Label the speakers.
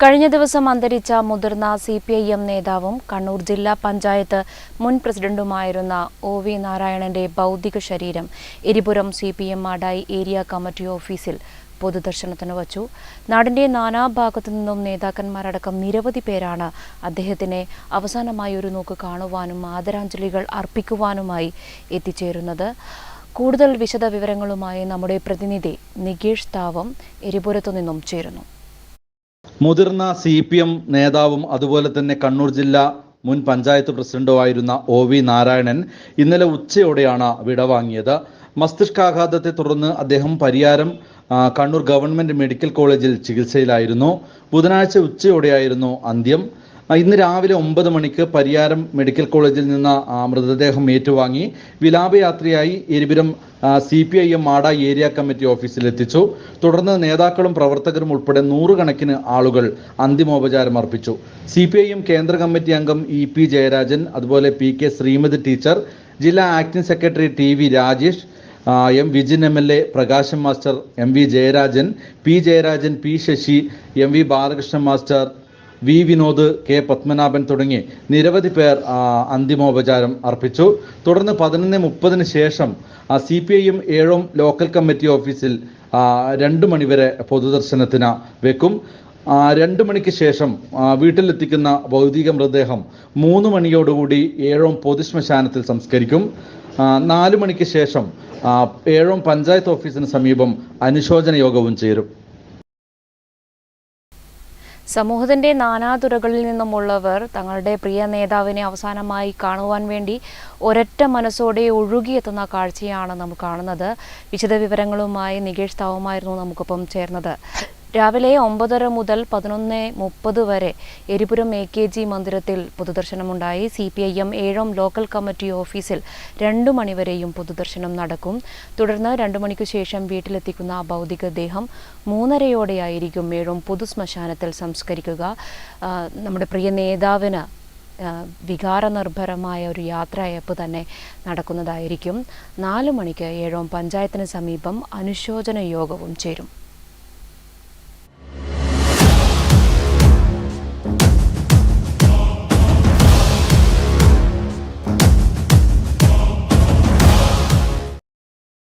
Speaker 1: കഴിഞ്ഞ ദിവസം അന്തരിച്ച മുതിർന്ന സി പി ഐ എം നേതാവും കണ്ണൂർ ജില്ലാ പഞ്ചായത്ത് മുൻ പ്രസിഡന്റുമായിരുന്ന ഒ വി നാരായണന്റെ ഭൗതിക ശരീരം Eripuram C P M Madayi area committee ഓഫീസിൽ പൊതുദർശനത്തിന് വച്ചു. നാടിന്റെ നാനാഭാഗത്തു നിന്നും നേതാക്കന്മാരടക്കം നിരവധി പേരാണ് അദ്ദേഹത്തിനെ അവസാനമായി ഒരു നോക്ക് കാണുവാനും ആദരാഞ്ജലികൾ അർപ്പിക്കുവാനുമായി എത്തിച്ചേരുന്നത്. കൂടുതൽ വിശദ വിവരങ്ങളുമായി നമ്മുടെ പ്രതിനിധി നികേഷ് താവം എരിപുരത്തു നിന്നും ചേരുന്നു.
Speaker 2: മുതിർന്ന സി പി എം നേതാവും അതുപോലെ തന്നെ കണ്ണൂർ ജില്ലാ മുൻ പഞ്ചായത്ത് പ്രസിഡന്റുമായിരുന്ന ഒ വി നാരായണൻ ഇന്നലെ ഉച്ചയോടെയാണ് വിടവാങ്ങിയത് മസ്തിഷ്കാഘാതത്തെ തുടർന്ന് അദ്ദേഹം പരിയാരം കണ്ണൂർ ഗവൺമെന്റ് മെഡിക്കൽ കോളേജിൽ ചികിത്സയിലായിരുന്നു. ബുധനാഴ്ച ഉച്ചയോടെയായിരുന്നു അന്ത്യം. ഇന്ന് രാവിലെ ഒമ്പത് മണിക്ക് പരിയാരം മെഡിക്കൽ കോളേജിൽ നിന്ന് മൃതദേഹം ഏറ്റുവാങ്ങി. വിലാപയാത്രയായി Eripuram C P I M മാട area committee ഓഫീസിൽ എത്തിച്ചു തുടർന്ന് നേതാക്കളും പ്രവർത്തകരും ഉൾപ്പെടെ നൂറുകണക്കിന് ആളുകൾ അന്തിമോപചാരം അർപ്പിച്ചു. സി പി ഐ എം കേന്ദ്ര കമ്മിറ്റി അംഗം ഇ പി ജയരാജൻ അതുപോലെ പി കെ ശ്രീമതി ടീച്ചർ ജില്ലാ acting secretary T V Rajesh M Vijin M L A Prakasam master M V Jayarajan P Jayarajan P Sasi M V Balakrishnan master V Vinod K Padmanabhan തുടങ്ങി നിരവധി പേർ അന്തിമോപചാരം അർപ്പിച്ചു. തുടർന്ന് പതിനൊന്ന് മുപ്പതിന് ശേഷം സി പി ഐയും ഏഴോം ലോക്കൽ കമ്മിറ്റി ഓഫീസിൽ രണ്ടു മണിവരെ പൊതുദർശനത്തിന് വെക്കും. രണ്ട് മണിക്ക് ശേഷം വീട്ടിലെത്തിക്കുന്ന ഭൗതിക മൃതദേഹം മൂന്ന് മണിയോടുകൂടി ഏഴോം പൊതുശ്മശാനത്തിൽ സംസ്കരിക്കും. നാല് മണിക്ക് ശേഷം ഏഴോം പഞ്ചായത്ത് ഓഫീസിന് സമീപം അനുശോചന യോഗവും ചേരും.
Speaker 1: സമൂഹത്തിന്റെ നാനാതുറകളിൽ നിന്നുമുള്ളവർ തങ്ങളുടെ പ്രിയ നേതാവിനെ അവസാനമായി കാണുവാൻ വേണ്ടി ഒരൊറ്റ മനസ്സോടെ ഒഴുകിയെത്തുന്ന കാഴ്ചയാണ് നമുക്ക് കാണുന്നത്. വിശദവിവരങ്ങളുമായി നികേഷ് താവുമായിരുന്നു നമുക്കൊപ്പം ചേർന്നത്. രാവിലെ ഒമ്പതര മുതൽ പതിനൊന്ന് മുപ്പത് വരെ എരിപുരം എ കെ ജി മന്ദിരത്തിൽ പൊതുദർശനമുണ്ടായി. C P I M Ezhome local committee ഓഫീസിൽ രണ്ടു മണിവരെയും പൊതുദർശനം നടക്കും. തുടർന്ന് രണ്ടു മണിക്ക് ശേഷം വീട്ടിലെത്തിക്കുന്ന ഭൗതികദേഹം മൂന്നരയോടെയായിരിക്കും ഏഴോം പൊതുശ്മശാനത്തിൽ സംസ്കരിക്കുക. നമ്മുടെ പ്രിയ നേതാവിന് വികാരനിർഭരമായ ഒരു യാത്രയപ്പ് തന്നെ നടക്കുന്നതായിരിക്കും. നാലു മണിക്ക് ഏഴോം പഞ്ചായത്തിന് സമീപം അനുശോചന യോഗവും ചേരും.